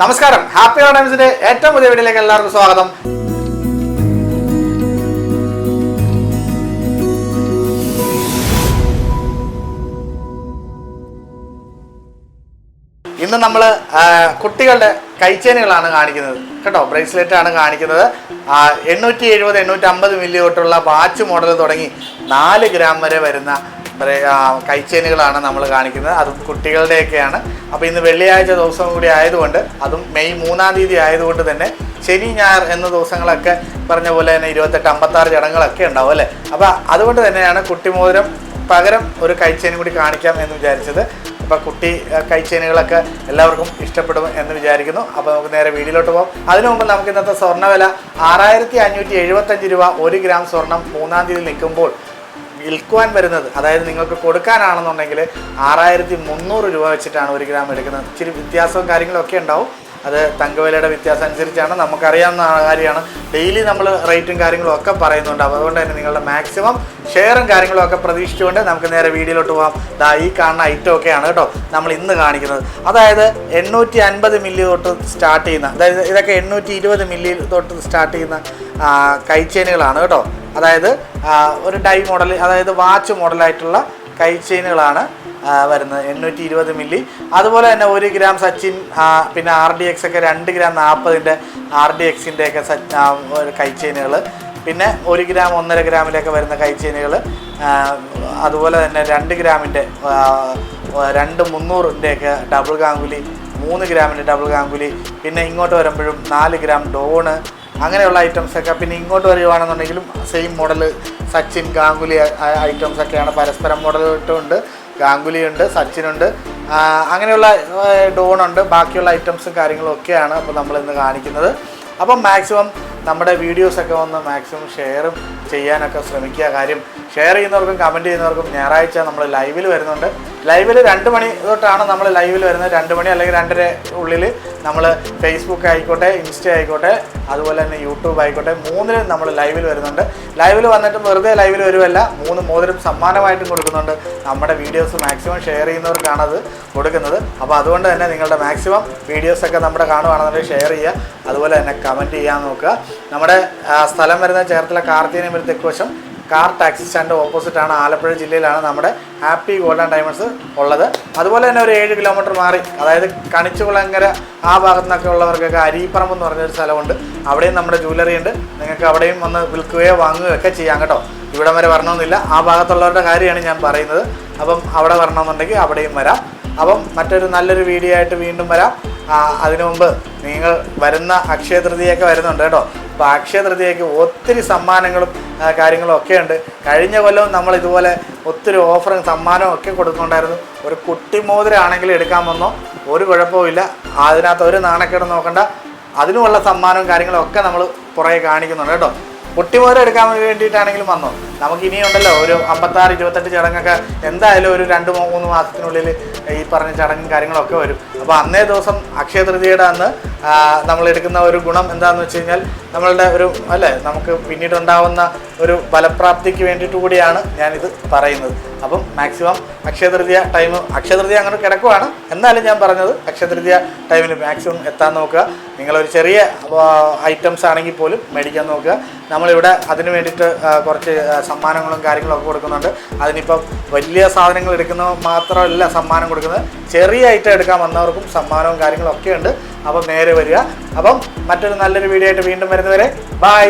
നമസ്കാരം. ഹാപ്പി ടൈംസിന്റെ ഏറ്റവും പുതിയ വീഡിയോയിലേക്ക് എല്ലാവർക്കും സ്വാഗതം. ഇന്ന് നമ്മൾ കുട്ടികളുടെ കൈച്ചേനുകളാണ് കാണിക്കുന്നത്. കേട്ടോ ബ്രേസ്ലെറ്റ് ആണ് കാണിക്കുന്നത്. എണ്ണൂറ്റി എഴുപത് എണ്ണൂറ്റി അമ്പത് മില്ലി തൊട്ടുള്ള വാച്ച് മോഡൽ തുടങ്ങി നാല് ഗ്രാം വരെ വരുന്ന കൈച്ചേനുകളാണ് നമ്മൾ കാണിക്കുന്നത്. അതും കുട്ടികളുടെയൊക്കെയാണ്. അപ്പോൾ ഇന്ന് വെള്ളിയാഴ്ച ദിവസം കൂടി ആയതുകൊണ്ട് അതും മെയ് മൂന്നാം തീയതി ആയതുകൊണ്ട് തന്നെ ശനി ഞായർ എന്ന ദിവസങ്ങളൊക്കെ പറഞ്ഞ പോലെ തന്നെ ഇരുപത്തെട്ട് അമ്പത്താറ് ചടങ്ങുകളൊക്കെ ഉണ്ടാവും അല്ലേ? അപ്പോൾ അതുകൊണ്ട് തന്നെയാണ് കുട്ടി കുട്ടിമോതിരം പകരം ഒരു കൈച്ചേനും കൂടി കാണിക്കാം എന്ന് വിചാരിച്ചത്. അപ്പോൾ കുട്ടി കൈച്ചേനുകളൊക്കെ എല്ലാവർക്കും ഇഷ്ടപ്പെടും എന്ന് വിചാരിക്കുന്നു. അപ്പോൾ നമുക്ക് നേരെ വീഡിയോയിലോട്ട് പോകാം അതിനു മുമ്പ് നമുക്ക് ഇന്നത്തെ സ്വർണവില ആറായിരത്തി അഞ്ഞൂറ്റി എഴുപത്തഞ്ച് രൂപ ഒരു ഗ്രാം സ്വർണം മൂന്നാം തീയതി നിൽക്കുമ്പോൾ വിൽക്കുവാൻ വരുന്നത്. അതായത് നിങ്ങൾക്ക് കൊടുക്കാനാണെന്നുണ്ടെങ്കിൽ ആറായിരത്തി മുന്നൂറ് രൂപ വെച്ചിട്ടാണ് ഒരു ഗ്രാം എടുക്കുന്നത്. ഇച്ചിരി വ്യത്യാസവും കാര്യങ്ങളൊക്കെ ഉണ്ടാവും. അത് തങ്കവിലയുടെ വ്യത്യാസം അനുസരിച്ചാണ്. നമുക്കറിയാവുന്ന കാര്യമാണ്. ഡെയിലി നമ്മൾ റേറ്റും കാര്യങ്ങളും ഒക്കെ പറയുന്നുണ്ട്. അപ്പോൾ അതുകൊണ്ട് തന്നെ നിങ്ങളുടെ മാക്സിമം ഷെയറും കാര്യങ്ങളും ഒക്കെ പ്രതീക്ഷിച്ചുകൊണ്ട് നമുക്ക് നേരെ വീഡിയോയിലോട്ട് പോകാം ദാ ഈ കാണുന്ന ഐറ്റം ഒക്കെയാണ് കേട്ടോ നമ്മൾ ഇന്ന് കാണിക്കുന്നത്. അതായത് എണ്ണൂറ്റി അൻപത് മില്ലി തൊട്ട് സ്റ്റാർട്ട് ചെയ്യുന്ന അതായത് ഇതൊക്കെ എണ്ണൂറ്റി ഇരുപത് മില്ലി തൊട്ട് സ്റ്റാർട്ട് ചെയ്യുന്ന കൈച്ചേനുകളാണ് കേട്ടോ. അതായത് ഒരു ഡൈ മോഡൽ അതായത് വാച്ച് മോഡലായിട്ടുള്ള കൈ ചെയിനുകളാണ് വരുന്നത്. എണ്ണൂറ്റി ഇരുപത് മില്ലി. അതുപോലെ തന്നെ ഒരു ഗ്രാം സച്ചിൻ പിന്നെ ആർ ഡി എക്സ് ഒക്കെ രണ്ട് ഗ്രാം നാൽപ്പതിന്റെ ആർ ഡി എക്സിന്റെ ഒക്കെ കൈ ചെയിനുകൾ പിന്നെ ഒരു ഗ്രാം ഒന്നര ഗ്രാമിലൊക്കെ വരുന്ന കൈ ചെയിനുകൾ അതുപോലെ തന്നെ രണ്ട് ഗ്രാമിന്റെ രണ്ട് മുന്നൂറിന്റെയൊക്കെ ഡബിൾ ഗാംഗുലി മൂന്ന് ഗ്രാമിന്റെ ഡബിൾ ഗാംഗുലി പിന്നെ ഇങ്ങോട്ട് വരുമ്പോഴും നാല് ഗ്രാം ഡോണ് അങ്ങനെയുള്ള ഐറ്റംസൊക്കെ പിന്നെ ഇങ്ങോട്ട് വരികയാണെന്നുണ്ടെങ്കിലും same model Sachin Ganguly items ഒക്കെയാണ്. പരസ്പരം മോഡലിട്ടുണ്ട് ഗാംഗുലി ഉണ്ട് സച്ചിൻ ഉണ്ട്. അങ്ങനെയുള്ള ഡോണുണ്ട് ബാക്കിയുള്ള ഐറ്റംസും കാര്യങ്ങളും ഒക്കെയാണ് അപ്പോൾ നമ്മൾ ഇന്ന് കാണിക്കുന്നത്. അപ്പം മാക്സിമം നമ്മുടെ വീഡിയോസൊക്കെ ഒന്ന് മാക്സിമം ഷെയറും ചെയ്യാനൊക്കെ ശ്രമിക്കുക. കാര്യം ഷെയർ ചെയ്യുന്നവർക്കും കമന്റ് ചെയ്യുന്നവർക്കും ഞായറാഴ്ച നമ്മൾ ലൈവിൽ വരുന്നുണ്ട്. ലൈവിൽ രണ്ട് മണി തൊട്ടാണ് നമ്മൾ ലൈവിൽ വരുന്നത്. രണ്ട് മണി അല്ലെങ്കിൽ രണ്ടര ഉള്ളിൽ നമ്മൾ ഫേസ്ബുക്ക് ആയിക്കോട്ടെ ഇൻസ്റ്റ ആയിക്കോട്ടെ അതുപോലെ തന്നെ യൂട്യൂബ് ആയിക്കോട്ടെ മൂന്നിലും നമ്മൾ ലൈവിൽ വരുന്നുണ്ട്. ലൈവിൽ വന്നിട്ട് വെറുതെ ലൈവിൽ വരുമല്ല മൂന്ന് മോതിരം സമ്മാനമായിട്ടും കൊടുക്കുന്നുണ്ട് നമ്മുടെ വീഡിയോസ് മാക്സിമം ഷെയർ ചെയ്യുന്നവർക്കാണ് അത് കൊടുക്കുന്നത്. അപ്പോൾ അതുകൊണ്ട് തന്നെ നിങ്ങളുടെ മാക്സിമം വീഡിയോസൊക്കെ നമ്മുടെ കാണുകയാണെന്നുണ്ടെങ്കിൽ ഷെയർ ചെയ്യുക അതുപോലെ തന്നെ കമന്റ് ചെയ്യാൻ നോക്കുക. നമ്മുടെ സ്ഥലം വരുന്ന ചേർത്തല കാർത്തികനമ്പലം തെക്കുവശം കാർ ടാക്സി സ്റ്റാൻഡ് ഓപ്പോസിറ്റാണ് ആലപ്പുഴ ജില്ലയിലാണ് നമ്മുടെ ഹാപ്പി ഗോൾഡൻ ഡയമണ്ട്സ് ഉള്ളത്. അതുപോലെ തന്നെ ഒരു ഏഴ് കിലോമീറ്റർ മാറി അതായത് കണിച്ചുകുളങ്ങര ആ ഭാഗത്തു നിന്നൊക്കെ ഉള്ളവർക്കൊക്കെ അരീപ്പറമ്പ് എന്ന് പറഞ്ഞൊരു സ്ഥലമുണ്ട്. അവിടെയും നമ്മുടെ ജ്വല്ലറി ഉണ്ട്. നിങ്ങൾക്ക് അവിടെയും വന്ന് വിൽക്കുകയോ വാങ്ങുകയോ ഒക്കെ ചെയ്യാം കേട്ടോ. ഇവിടം വരെ വരണമെന്നില്ല. ആ ഭാഗത്തുള്ളവരുടെ കാര്യമാണ് ഞാൻ പറയുന്നത്. അപ്പം അവിടെ വരണമെന്നുണ്ടെങ്കിൽ അവിടെയും വരാം. അപ്പം മറ്റൊരു നല്ലൊരു വീഡിയോ ആയിട്ട് വീണ്ടും വരാം. അതിനു മുമ്പ് നിങ്ങൾ വരുന്ന അക്ഷയ തൃതീയൊക്കെ വരുന്നുണ്ട് കേട്ടോ. അപ്പോൾ അക്ഷയ തൃതീയക്ക് ഒത്തിരി സമ്മാനങ്ങളും കാര്യങ്ങളും ഒക്കെ ഉണ്ട്. കഴിഞ്ഞ കൊല്ലവും നമ്മൾ ഇതുപോലെ ഒത്തിരി ഓഫറും സമ്മാനവും ഒക്കെ കൊടുക്കുന്നുണ്ടായിരുന്നു. ഒരു കുട്ടി മോതിരാണെങ്കിലും എടുക്കാൻ വന്നോ? ഒരു കുഴപ്പവുമില്ല അതിനകത്ത് ഒരു നാണക്കേട് നോക്കണ്ട. അതിനുമുള്ള സമ്മാനവും കാര്യങ്ങളും ഒക്കെ നമ്മൾ പുറകെ കാണിക്കുന്നുണ്ട് കേട്ടോ. കുട്ടിമോതിരം എടുക്കാൻ വേണ്ടിയിട്ടാണെങ്കിലും വന്നോ? നമുക്ക് ഇനിയുണ്ടല്ലോ ഒരു അമ്പത്താറ് ഇരുപത്തെട്ട് ചടങ്ങൊക്കെ എന്തായാലും ഒരു രണ്ട് മൂന്ന് മാസത്തിനുള്ളിൽ ഈ പറഞ്ഞ ചടങ്ങും കാര്യങ്ങളൊക്കെ വരും. അപ്പോൾ അന്നേ ദിവസം അക്ഷയ തൃതീയയുടെ അന്ന് നമ്മൾ എടുക്കുന്ന ഒരു ഗുണം എന്താണെന്ന് വെച്ച് കഴിഞ്ഞാൽ നമ്മളുടെ ഒരു അല്ലേ നമുക്ക് പിന്നീട് ഉണ്ടാവുന്ന ഒരു ഫലപ്രാപ്തിക്ക് വേണ്ടിയിട്ട് കൂടിയാണ് ഞാനിത് പറയുന്നത്. അപ്പം മാക്സിമം അക്ഷയ തൃതീയ ടൈം അക്ഷയ തൃതീയ അങ്ങനെ കിടക്കുവാണ്. എന്നാലും ഞാൻ പറഞ്ഞത് അക്ഷയ തൃതീയ ടൈമിൽ മാക്സിമം എത്താൻ നോക്കുക. നിങ്ങളൊരു ചെറിയ ഐറ്റംസ് ആണെങ്കിൽ പോലും മേടിക്കാൻ നോക്കുക. നമ്മളിവിടെ അതിന് വേണ്ടിയിട്ട് കുറച്ച് സമ്മാനങ്ങളും കാര്യങ്ങളും ഒക്കെ കൊടുക്കുന്നുണ്ട്. അതിനിപ്പം വലിയ സാധനങ്ങൾ എടുക്കുന്ന മാത്രമല്ല സമ്മാനം കൊടുക്കുന്നത്. ചെറിയ ഐറ്റം എടുക്കാൻ വന്നവർക്കും സമ്മാനവും കാര്യങ്ങളും ഒക്കെ ഉണ്ട് അപ്പം നേരെ വരിക. അപ്പം മറ്റൊരു നല്ലൊരു വീഡിയോ ആയിട്ട് വീണ്ടും വരുന്നവരെ ബൈ